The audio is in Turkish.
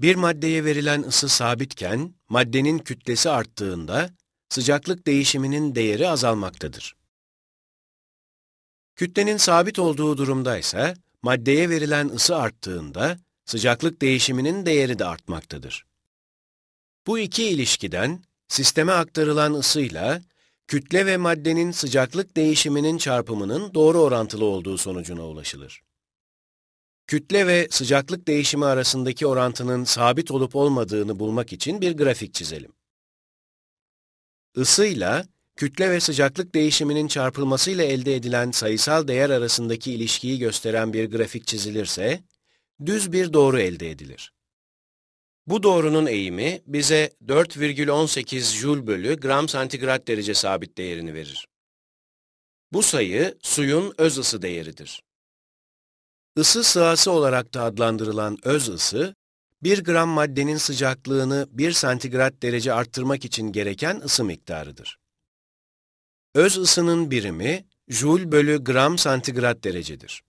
Bir maddeye verilen ısı sabitken, maddenin kütlesi arttığında, sıcaklık değişiminin değeri azalmaktadır. Kütlenin sabit olduğu durumda ise, maddeye verilen ısı arttığında, sıcaklık değişiminin değeri de artmaktadır. Bu iki ilişkiden, sisteme aktarılan ısıyla, kütle ve maddenin sıcaklık değişiminin çarpımının doğru orantılı olduğu sonucuna ulaşılır. Kütle ve sıcaklık değişimi arasındaki orantının sabit olup olmadığını bulmak için bir grafik çizelim. Isıyla, kütle ve sıcaklık değişiminin çarpılmasıyla elde edilen sayısal değer arasındaki ilişkiyi gösteren bir grafik çizilirse, düz bir doğru elde edilir. Bu doğrunun eğimi bize 4,18 Joule bölü gram santigrat derece sabit değerini verir. Bu sayı suyun öz ısı değeridir. Isı sığası olarak da adlandırılan öz ısı, 1 gram maddenin sıcaklığını 1 santigrat derece arttırmak için gereken ısı miktarıdır. Öz ısının birimi, Joule bölü gram santigrat derecedir.